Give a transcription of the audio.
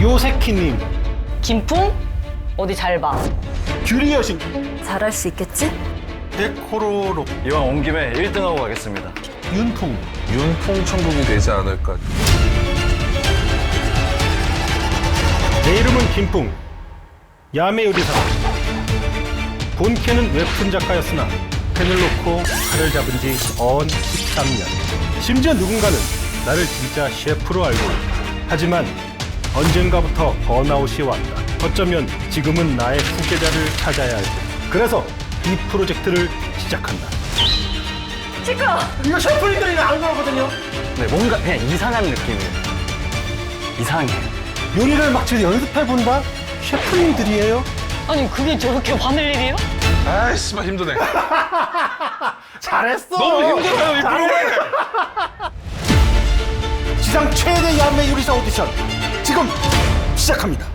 요세키님, 김풍? 어디 잘 봐. 규리 여신, 잘할 수 있겠지? 데코로로, 이왕 온 김에 1등하고 가겠습니다. 윤풍, 윤풍 천국이 되지 않을까. 내 이름은 김풍. 야매 요리사. 본캐는 웹툰 작가였으나 펜을 놓고 칼을 잡은 지 언 13년. 심지어 누군가는 나를 진짜 셰프로 알고 있다. 하지만 언젠가부터 번아웃이 왔다. 어쩌면 지금은 나의 후계자를 찾아야 할 때. 그래서 이 프로젝트를 시작한다. 시끄러! 이거 셰프님들이 안 거거든요. 네, 뭔가 그냥 이상한 느낌이에요. 이상해. 요리를 막 지금 연습해본다? 셰프님들이에요? 아니, 그게 저렇게 화낼 일이에요? 아이씨, 막 힘드네. 잘했어. 너무 힘들어요, 이 프로그램. 지상 최대 야매 요리사 오디션 지금 시작합니다.